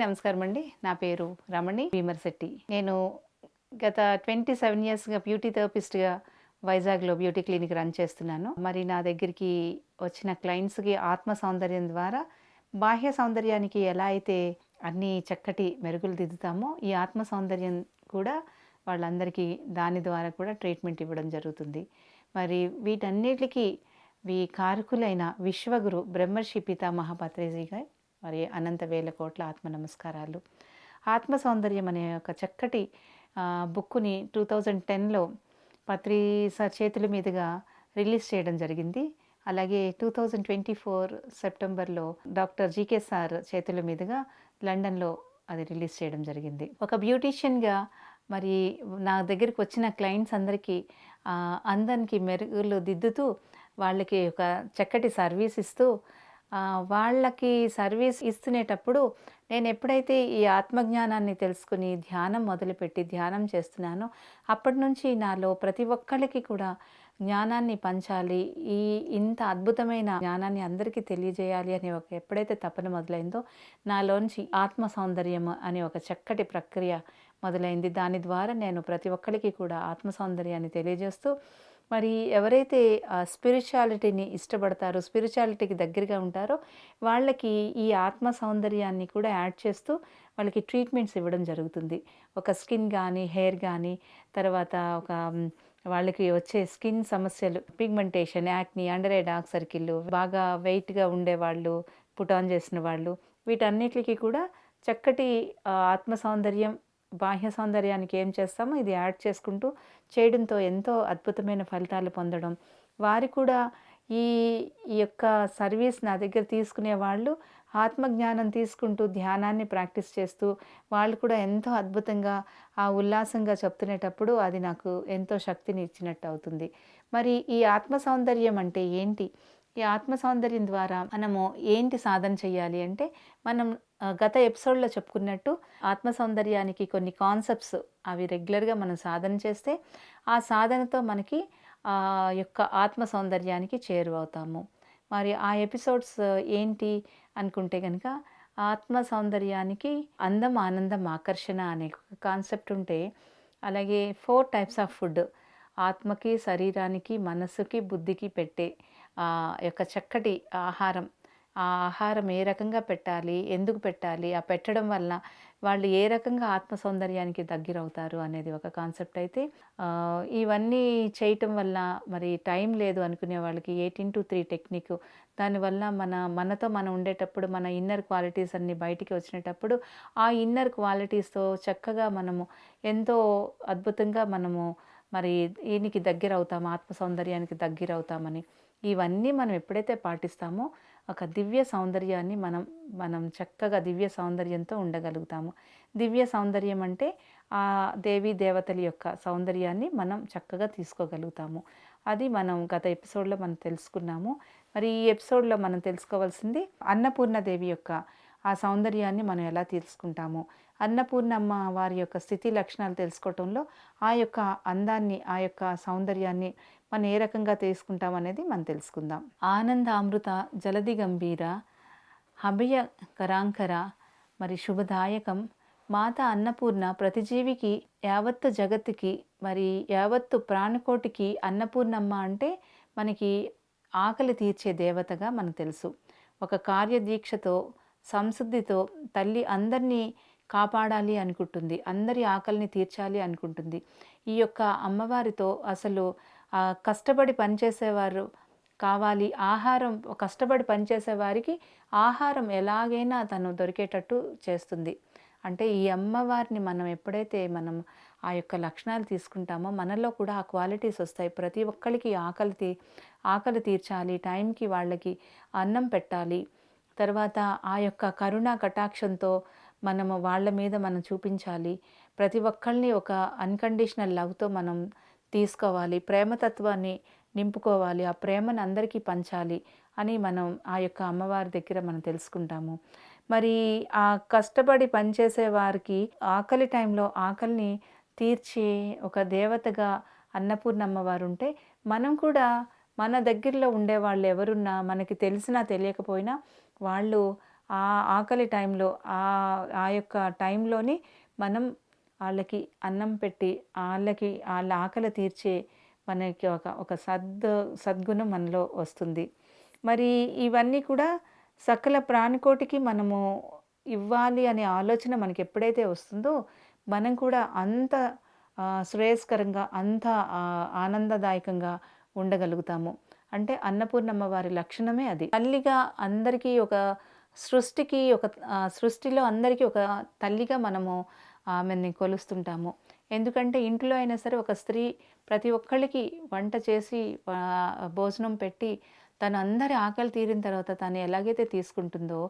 నమస్కారం అండి. నా పేరు రమణి భీమర్శెట్టి నేను గత ట్వంటీ సెవెన్ ఇయర్స్గా బ్యూటీ థెరపిస్ట్గా వైజాగ్లో బ్యూటీ క్లినిక్ రన్ చేస్తున్నాను. మరి నా దగ్గరికి వచ్చిన క్లయింట్స్కి ఆత్మ సౌందర్యం ద్వారా బాహ్య సౌందర్యానికి ఎలా అయితే అన్ని చక్కటి మెరుగులు దిద్దుతామో ఈ ఆత్మ సౌందర్యం కూడా వాళ్ళందరికీ దాని ద్వారా కూడా ట్రీట్మెంట్ ఇవ్వడం జరుగుతుంది. మరి వీటన్నిటికీ ఈ కారకులైన విశ్వగురు బ్రహ్మర్షి మహాపాత్రేజీ గారు మరి అనంత వేల కోట్ల ఆత్మ నమస్కారాలు. ఆత్మ సౌందర్యం అనే ఒక చక్కటి బుక్ని బుక్కుని టూ థౌజండ్ టెన్లో పత్రి సార్ చేతుల మీదుగా రిలీజ్ చేయడం జరిగింది. అలాగే టూ థౌజండ్ ట్వంటీ ఫోర్ సెప్టెంబర్లో డాక్టర్ జీకే సార్ చేతుల మీదుగా లండన్లో అది రిలీజ్ చేయడం జరిగింది. ఒక బ్యూటీషియన్గా మరి నా దగ్గరికి వచ్చిన క్లయింట్స్ అందరికీ ఆ, అందానికి మెరుగులు దిద్దుతూ వాళ్ళకి ఒక చక్కటి సర్వీస్ ఇస్తూ వాళ్ళకి సర్వీస్ ఇస్తునేటప్పుడు నేను ఎప్పుడైతే ఈ ఆత్మజ్ఞానాన్ని తెలుసుకుని ధ్యానం మొదలుపెట్టి ధ్యానం చేస్తున్నానో అప్పటి నుంచి నాలో ప్రతి ఒక్కళ్ళకి కూడా జ్ఞానాన్ని పంచాలి. ఈ ఇంత అద్భుతమైన జ్ఞానాన్ని అందరికీ తెలియజేయాలి అనే ఒక ఎప్పుడైతే తపన మొదలైందో నాలోంచి ఆత్మ సౌందర్యం అనే ఒక చక్కటి ప్రక్రియ మొదలైంది. దాని ద్వారా నేను ప్రతి ఒక్కరికి కూడా ఆత్మ సౌందర్యాన్ని తెలియజేస్తూ మరి ఎవరైతే స్పిరిచువాలిటీని ఇష్టపడతారో స్పిరిచువాలిటీకి దగ్గరగా ఉంటారో వాళ్ళకి ఈ ఆత్మ సౌందర్యాన్ని కూడా యాడ్ చేస్తూ వాళ్ళకి ట్రీట్మెంట్స్ ఇవ్వడం జరుగుతుంది. ఒక స్కిన్ కానీ హెయిర్ కానీ తర్వాత ఒక వాళ్ళకి వచ్చే స్కిన్ సమస్యలు pigmentation acne under eye dark circle బాగా వెయిట్గా ఉండేవాళ్ళు పుట్ ఆన్ చేసిన వాళ్ళు వీటన్నిటికీ కూడా చక్కటి ఆత్మ సౌందర్యం బాహ్య సౌందర్యానికి ఏం చేస్తామో ఇది యాడ్ చేసుకుంటూ చేయడంతో ఎంతో అద్భుతమైన ఫలితాలు పొందడం. వారి కూడా ఈ ఈ యొక్క సర్వీస్ నా దగ్గర తీసుకునే వాళ్ళు ఆత్మజ్ఞానం తీసుకుంటూ ధ్యానాన్ని ప్రాక్టీస్ చేస్తూ వాళ్ళు కూడా ఎంతో అద్భుతంగా ఆ ఉల్లాసంగా చెప్తునేటప్పుడు అది నాకు ఎంతో శక్తిని ఇచ్చినట్టు అవుతుంది. మరి ఈ ఆత్మ సౌందర్యం అంటే ఏంటి? ఈ ఆత్మ సౌందర్యం ద్వారా మనము ఏంటి సాధన చేయాలి అంటే మనం గత ఎపిసోడ్లో చెప్పుకున్నట్టు ఆత్మ సౌందర్యానికి కొన్ని కాన్సెప్ట్స్ అవి రెగ్యులర్గా మనం సాధన చేస్తే ఆ సాధనతో మనకి ఆ యొక్క ఆత్మ సౌందర్యానికి చేరువవుతాము. మరి ఆ ఎపిసోడ్స్ ఏంటి అనుకుంటే కనుక ఆత్మ సౌందర్యానికి అందం ఆనందం ఆకర్షణ అనే కాన్సెప్ట్ ఉంటే అలాగే ఫోర్ టైప్స్ ఆఫ్ ఫుడ్ ఆత్మకి శరీరానికి మనస్సుకి బుద్ధికి పెట్టే యొక్క చక్కటి ఆహారం. ఆ ఆహారం ఏ రకంగా పెట్టాలి? ఎందుకు పెట్టాలి? ఆ పెట్టడం వల్ల వాళ్ళు ఏ రకంగా ఆత్మ సౌందర్యానికి దగ్గరవుతారు అనేది ఒక కాన్సెప్ట్ అయితే ఇవన్నీ చేయటం వల్ల మరి టైం లేదు అనుకునే వాళ్ళకి ఎయిటీన్ టు త్రీ టెక్నిక్ దానివల్ల మన మనతో మనం ఉండేటప్పుడు మన ఇన్నర్ క్వాలిటీస్ అన్ని బయటికి వచ్చినప్పుడు ఆ ఇన్నర్ క్వాలిటీస్తో చక్కగా మనము ఎంతో అద్భుతంగా మనము మరి దీనికి దగ్గర అవుతాము ఆత్మ సౌందర్యానికి దగ్గర అవుతామని ఇవన్నీ మనం ఎప్పుడైతే పాటిస్తామో ఒక దివ్య సౌందర్యాన్ని మనం మనం చక్కగా దివ్య సౌందర్యంతో ఉండగలుగుతాము. దివ్య సౌందర్యం అంటే ఆ దేవీ దేవతల యొక్క సౌందర్యాన్ని మనం చక్కగా తీసుకోగలుగుతాము. అది మనం గత ఎపిసోడ్లో మనం తెలుసుకున్నాము. మరి ఈ ఎపిసోడ్లో మనం తెలుసుకోవాల్సింది అన్నపూర్ణదేవి యొక్క ఆ సౌందర్యాన్ని మనం ఎలా తీసుకుంటాము? అన్నపూర్ణమ్మ వారి యొక్క స్థితి లక్షణాలు తెలుసుకోవటంలో ఆ యొక్క అందాన్ని ఆ యొక్క సౌందర్యాన్ని మనం ఏ రకంగా తీసుకుంటాం అనేది మనం తెలుసుకుందాం. ఆనంద అమృత జలది గంభీర హభయ కరాంకర మరి శుభదాయకం మాత అన్నపూర్ణ ప్రతి జీవికి యావత్తు జగత్తుకి మరి యావత్తు ప్రాణకోటికి అన్నపూర్ణమ్మ అంటే మనకి ఆకలి తీర్చే దేవతగా మనకు తెలుసు. ఒక కార్యదీక్షతో సంశుద్ధితో తల్లి అందరినీ కాపాడాలి అనుకుంటుంది అందరి ఆకలిని తీర్చాలి అనుకుంటుంది. ఈ యొక్క అమ్మవారితో అసలు కష్టపడి పనిచేసేవారు కావాలి. ఆహారం కష్టపడి పనిచేసే వారికి ఆహారం ఎలాగైనా తను దొరికేటట్టు చేస్తుంది. అంటే ఈ అమ్మవారిని మనం ఎప్పుడైతే మనం ఆ యొక్క లక్షణాలు తీసుకుంటామో మనలో కూడా ఆ క్వాలిటీస్ వస్తాయి. ప్రతి ఒక్కరికి ఆకలి తీ ఆకలి తీర్చాలి టైంకి వాళ్ళకి అన్నం పెట్టాలి. తర్వాత ఆ యొక్క కరుణా కటాక్షంతో మనము వాళ్ళ మీద మనం చూపించాలి. ప్రతి ఒక్కరిని ఒక అన్కండిషనల్ లవ్తో మనం తీసుకోవాలి. ప్రేమతత్వాన్ని నింపుకోవాలి. ఆ ప్రేమను అందరికీ పంచాలి అని మనం ఆ యొక్క అమ్మవారి దగ్గర మనం తెలుసుకుంటాము. మరి ఆ కష్టపడి పనిచేసే వారికి ఆకలి టైంలో ఆకలిని తీర్చే ఒక దేవతగా అన్నపూర్ణమ్మ వారు ఉంటే మనం కూడా మన దగ్గరలో ఉండే వాళ్ళు ఎవరున్నా మనకి తెలిసినా తెలియకపోయినా వాళ్ళు ఆ ఆకలి టైంలో ఆ ఆ యొక్క టైంలోని మనం వాళ్ళకి అన్నం పెట్టి వాళ్ళకి వాళ్ళ ఆకలి తీర్చే మనకి ఒక ఒక సద్ సద్గుణం మనలో వస్తుంది. మరి ఇవన్నీ కూడా సకల ప్రాణికోటికి మనము ఇవ్వాలి అనే ఆలోచన మనకి ఎప్పుడైతే వస్తుందో మనం కూడా అంత శ్రేయస్కరంగా అంత ఆనందదాయకంగా ఉండగలుగుతాము. అంటే అన్నపూర్ణమ్మ వారి లక్షణమే అది. తల్లిగా అందరికీ ఒక సృష్టికి ఒక సృష్టిలో అందరికీ ఒక తల్లిగా మనము ఆమెని కొలుస్తుంటాము. ఎందుకంటే ఇంట్లో అయినా సరే ఒక స్త్రీ ప్రతి ఒక్కళ్ళకి వంట చేసి భోజనం పెట్టి తను అందరి ఆకలి తీరిన తర్వాత తను ఎలాగైతే తీసుకుంటుందో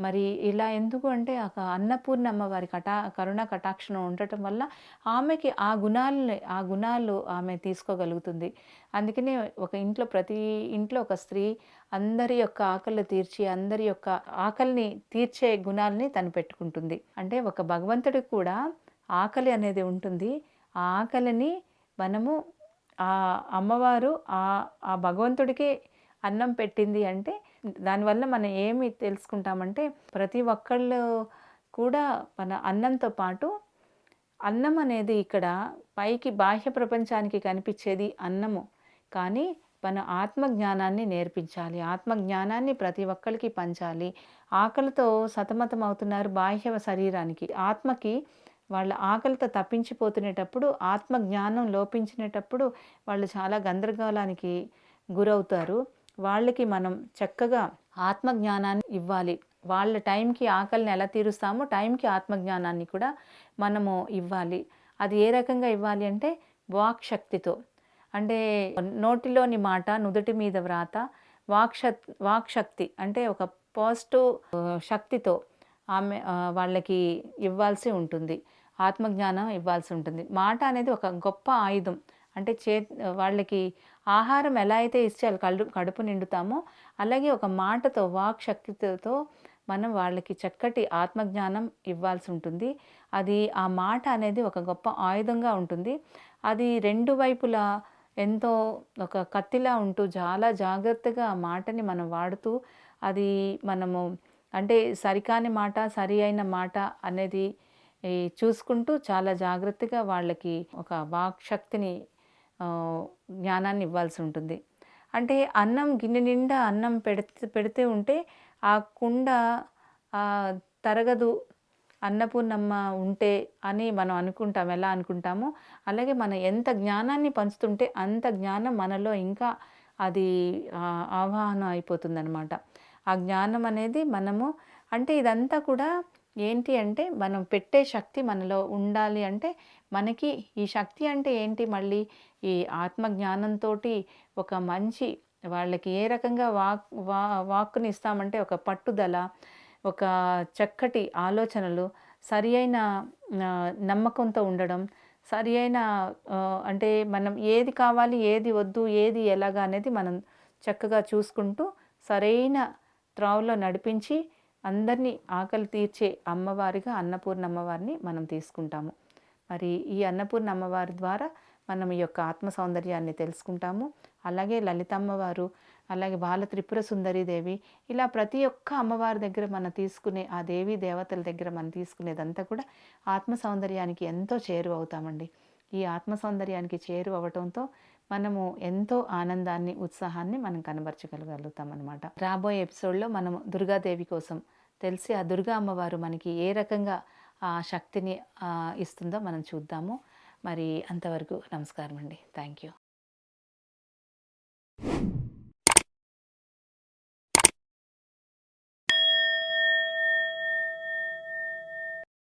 మరి ఇలా ఎందుకు అంటే ఒక అన్నపూర్ణమ్మ వారి కటా కరుణ కటాక్షణ ఉండటం వల్ల ఆమెకి ఆ గుణాలని ఆ గుణాలు ఆమె తీసుకోగలుగుతుంది. అందుకనే ఒక ఇంట్లో ప్రతి ఇంట్లో ఒక స్త్రీ అందరి యొక్క ఆకలి తీర్చి అందరి యొక్క ఆకలిని తీర్చే గుణాలని తను పెట్టుకుంటుంది. అంటే ఒక భగవంతుడికి కూడా ఆకలి అనేది ఉంటుంది. ఆ ఆకలిని మనము ఆ అమ్మవారు ఆ ఆ భగవంతుడికే అన్నం పెట్టింది అంటే దానివల్ల మనం ఏమి తెలుసుకుంటామంటే ప్రతి ఒక్కళ్ళు కూడా మన అన్నంతో పాటు అన్నం అనేది ఇక్కడ పైకి బాహ్య ప్రపంచానికి కనిపించేది అన్నము. కానీ మన ఆత్మజ్ఞానాన్ని నేర్పించాలి. ఆత్మజ్ఞానాన్ని ప్రతి ఒక్కరికి పంచాలి. ఆకలితో సతమతం అవుతున్నారు బాహ్య శరీరానికి. ఆత్మకి వాళ్ళ ఆకలితో తప్పించిపోతునేటప్పుడు ఆత్మజ్ఞానం లోపించినటప్పుడు వాళ్ళు చాలా గందరగోళానికి గురవుతారు. వాళ్ళకి మనం చక్కగా ఆత్మజ్ఞానాన్ని ఇవ్వాలి. వాళ్ళ టైంకి ఆకలిని ఎలా తీరుస్తామో టైంకి ఆత్మజ్ఞానాన్ని కూడా మనము ఇవ్వాలి. అది ఏ రకంగా ఇవ్వాలి అంటే వాక్ శక్తితో. అంటే నోటిలోని మాట నుదుటి మీద వ్రాత వాక్శక్ వాక్శక్తి అంటే ఒక పాజిటివ్ శక్తితో ఆమె వాళ్ళకి ఇవ్వాల్సి ఉంటుంది. ఆత్మజ్ఞానం ఇవ్వాల్సి ఉంటుంది. మాట అనేది ఒక గొప్ప ఆయుధం. అంటే చే వాళ్ళకి ఆహారం ఎలా అయితే ఇస్తే కడు కడుపు నిండుతామో అలాగే ఒక మాటతో వాక్ శక్తితో మనం వాళ్ళకి చక్కటి ఆత్మజ్ఞానం ఇవ్వాల్సి ఉంటుంది. అది ఆ మాట అనేది ఒక గొప్ప ఆయుధంగా ఉంటుంది. అది రెండు వైపులా ఎంతో ఒక కత్తిలా ఉంటూ చాలా జాగ్రత్తగా ఆ మాటని మనం వాడుతూ అది మనము అంటే సరికాని మాట సరి అయిన మాట అనేది చూసుకుంటూ చాలా జాగ్రత్తగా వాళ్ళకి ఒక వాక్ శక్తిని జ్ఞానాన్ని ఇవ్వాల్సి ఉంటుంది అంటే అన్నం గిన్నె నిండా అన్నం పెడితే పెడితే ఉంటే ఆ కుండ తరగదు అన్నపూర్ణమ్మ ఉంటే అని మనం అనుకుంటాం. ఎలా అనుకుంటామో? అలాగే మనం ఎంత జ్ఞానాన్ని పంచుతుంటే అంత జ్ఞానం మనలో ఇంకా అది ఆవాహన అయిపోతుందనమాట ఆ జ్ఞానం అనేది మనము అంటే ఇదంతా కూడా ఏంటి అంటే మనం పెట్టే శక్తి మనలో ఉండాలి అంటే మనకి ఈ శక్తి అంటే ఏంటి? మళ్ళీ ఈ ఆత్మజ్ఞానంతో ఒక మంచి వాళ్ళకి ఏ రకంగా వాక్ వా వాక్కుని ఇస్తామంటే ఒక పట్టుదల ఒక చక్కటి ఆలోచనలు సరి అయిన నమ్మకంతో ఉండడం సరి అయిన అంటే మనం ఏది కావాలి ఏది వద్దు ఏది ఎలాగా అనేది మనం చక్కగా చూసుకుంటూ సరైన త్రావులో నడిపించి అందరినీ ఆకలి తీర్చే అమ్మవారిగా అన్నపూర్ణ అమ్మవారిని మనం తీసుకుంటాము. మరి ఈ అన్నపూర్ణ అమ్మవారి ద్వారా మనం ఈ యొక్క ఆత్మ సౌందర్యాన్ని తెలుసుకుంటాము. అలాగే లలితమ్మవారు అలాగే బాల త్రిపుర సుందరీదేవి ఇలా ప్రతి ఒక్క అమ్మవారి దగ్గర మనం తీసుకునే ఆ దేవి దేవతల దగ్గర మనం తీసుకునేదంతా కూడా ఆత్మ సౌందర్యానికి ఎంతో చేరువ అవుతామండి. ఈ ఆత్మ సౌందర్యానికి చేరువ అవటంతో మనము ఎంతో ఆనందాన్ని ఉత్సాహాన్ని మనం కనబరచగలగలుగుతాం అనమాట రాబోయే ఎపిసోడ్లో మనము దుర్గాదేవి కోసం తెలిసి ఆ దుర్గా అమ్మవారు మనకి ఏ రకంగా ఆ శక్తిని ఇస్తుందో మనం చూద్దాము. మరి అంతవరకు నమస్కారం అండి థ్యాంక్ యూ.